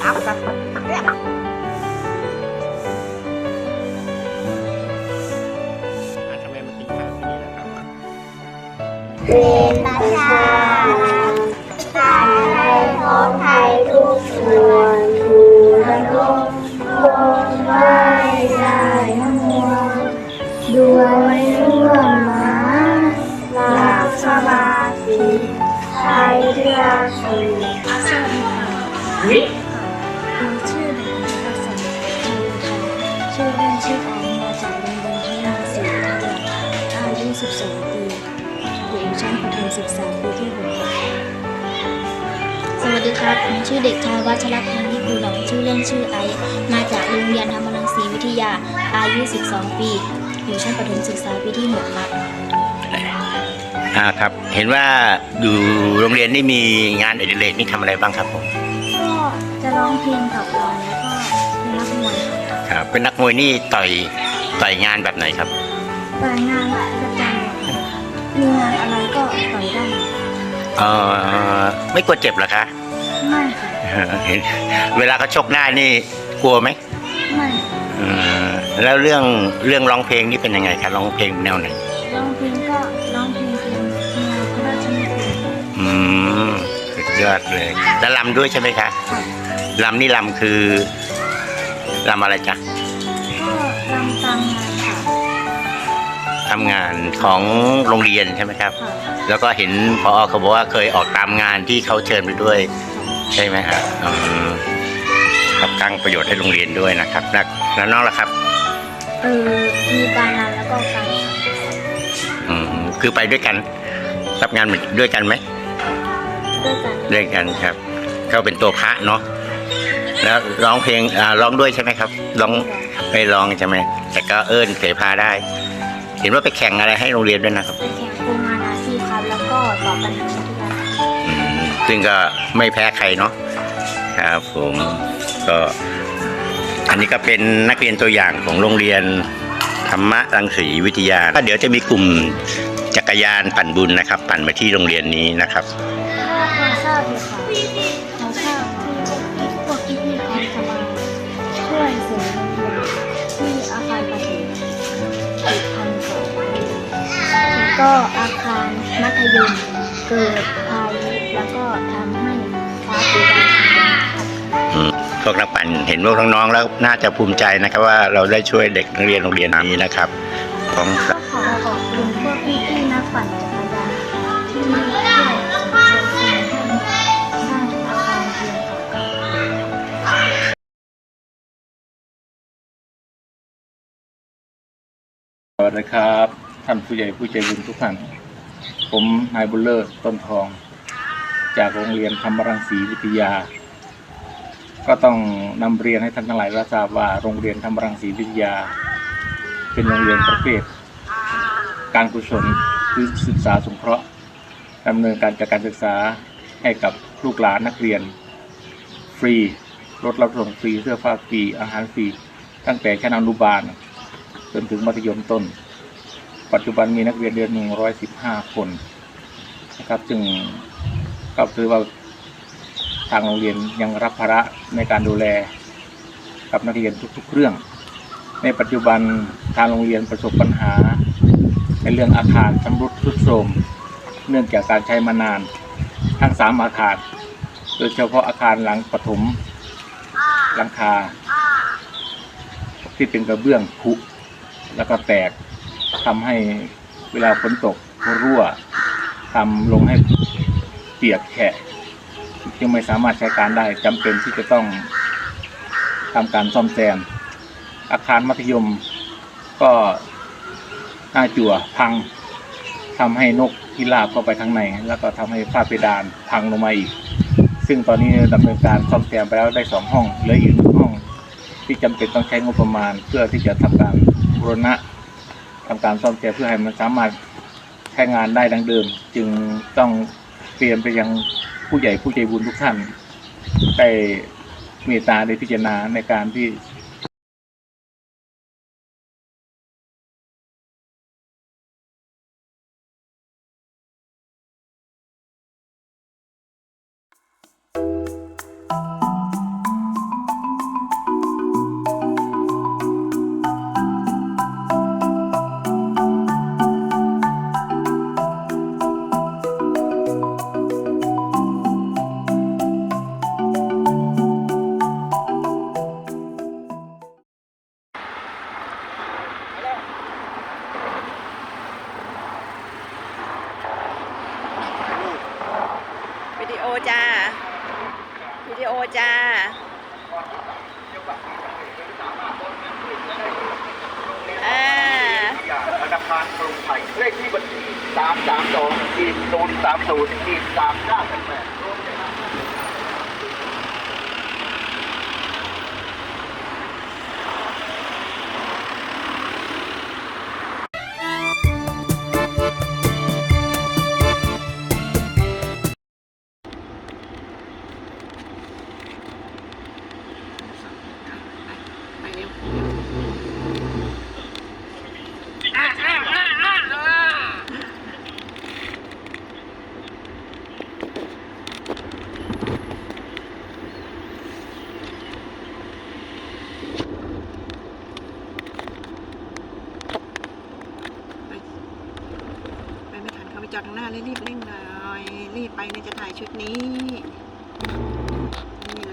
เอาไปเนี่ยทำไมมากินข้าวที่นี่ล่ะครับเรียนประชาชาติไทยของไทยทุ ชื่อเล่นชื่อออมมาจากโรงเรียนที่นาศรีวิทยาอายุ 12 ปีอยู่ชั้นประถมศึกษาปีที่6สวัสดีครับ ผมชื่อเด็กชายวัชรพันธ์นิภูหลงชื่อเล่นชื่อไอซ์มาจากโรงเรียนธรรมรังสีวิทยา อายุ 12 ปี อยู่ชั้นประถมศึกษาปีที่6ครับอ่าครับ เห็นว่าอยู่โรงเรียนนี่มีงานอดิเรกนี่ทำอะไรบ้างครับผม ก็จะร้องเพลงกับเราแล้วก็เป็นนักมวยครับ ครับเป็นนักมวยนี่ต่อยต่อยงานแบบไหนครับ ต่อยงานประจำครับมีงานอะไรก็ต่อยได้เออไม่กลัวเจ็บเหรอคะไม่ค่ะเออเห็นเวลาเขาชกหน้านี่กลัวไหมไม่เออแล้วเรื่องเรื่องร้องเพลงนี่เป็นยังไงคะร้องเพลงแนวไหนร้องเพลงก็ร้องเพลงเป็นแนวพระราชนิพนธ์อืมสุดยอดเลยแล้วลำด้วยใช่ไหมคะค่ะลำนี่ลำคือ ลำอะไรจ๊ะก็รำตามงานค่ะทำงานของโรงเรียนใช่ไหมครับ ค่ะแล้วก็เห็นพอเขาบอกว่าเคยออกตามงานที่เขาเชิญไปด้วย ใช่ไหมฮะอืมครับตั้งประโยชน์ให้โรงเรียนด้วยนะครับแล้วแล้วน้องล่ะครับ เออมีการรำแล้วก็การขับอืมคือไปด้วยกัน รับงานเหมือนด้วยกันไหมด้วยกันด้วยกันครับ เขาเป็นตัวพระเนาะ แล้วร้องเพลงอ่าร้องด้วยใช่ไหมครับร้องไม่ร้องใช่ไหมแต่ก็เอิ้นเสพาได้ เห็นว่าไปแข่งอะไรให้โรงเรียนด้วยนะครับ ไปแข่งโครงงานอาชีพครับ แล้วก็ตอบปัญหาวิทยาศาสตร์อืมซึ่งก็ไม่แพ้ใครเนาะครับผมก็ อันนี้ก็เป็นนักเรียนตัวอย่างของโรงเรียนธรรมรังสีวิทยาเดี๋ยวจะมีกลุ่มจักรยานปั่นบุญนะครับ ปั่นมาที่โรงเรียนนี้นะครับ ก็อาคารมัธยมเกิดพายุแล้วก็ทำให้ฟ้าปิดการทำงานครับอืมพวกนักปั่นเห็นพวกน้องๆแล้วน่าจะภูมิใจนะครับว่าเราได้ช่วยเด็กนักเรียนโรงเรียนนี้นะครับของก็ขอขอบคุณพวกพี่ๆนักปั่นจักรยานที่ช่วยสนับสนุนให้สร้างอาคารเรียนครับสวัสดีครับ ท่านผู้ใหญ่ผู้ใจบุญทุกท่าน ผมนายบุญเลิศต้นทอง จากโรงเรียนธรรมรังสีวิทยา ก็ต้องนำเรียนให้ท่านทั้งหลายรทราบว่าโรงเรียนธรรมรังสีวิทยา เป็นโรงเรียนประเภท การกุศลคือศึกษาสงเคราะห์ดำเนินการจัดการศึกษาให้กับลูกหลานนักเรียน ฟรีรถรับส่งฟรีเสื้อผ้าฟรีอาหารฟรี ตั้งแต่ชั้นอนุบาลจนถึงมัธยมต้น ปัจจุบันมีนักเรียนเดือน115คนนะครับซึ่งก็คือว่าทางโรงเรียนยังรับภาระในการดูแลกับนักเรียนทุกๆเรื่อง ในปัจจุบันทางโรงเรียนประสบปัญหา ในเรื่องอาคารชำรุดทรุดโทรมเนื่องจากการใช้มานาน ทั้งสามอาคาร โดยเฉพาะอาคารหลังปฐมหลังคา ที่เป็นกระเบื้องผุแล้วก็แตก ทำให้เวลาฝนตกรั่วทำลงให้เปียกแฉะจึงไม่สามารถใช้การได้จำเป็นที่จะต้องทำการซ่อมแซม อาคารมัธยมก็หน้าจั่วพังทำให้นกพิราบเข้าไปข้างใน แล้วก็ทำให้ฝ้าเพดานพังลงมาอีก ซึ่งตอนนี้ดำเนินการซ่อมแซมไปแล้วได้สองห้องเหลืออีกหนึ่งห้อง ที่จำเป็นต้องใช้งบประมาณเพื่อที่จะทำการบูรณะ ทำการซ่อมแซมเพื่อให้มันสามารถใช้งานได้ดังเดิม จึงต้องเปลี่ยนไปยังผู้ใหญ่ผู้ใจบุญทุกท่านได้เมตตาได้พิจารณาในการที่ จ้า อ่าธนาคารกรุงไทยเลขที่บัญชี332ขีด030ขีด398 เรีบเร่งเลยรีบไปเนี่ยจะถ่ายชุดนี้นี่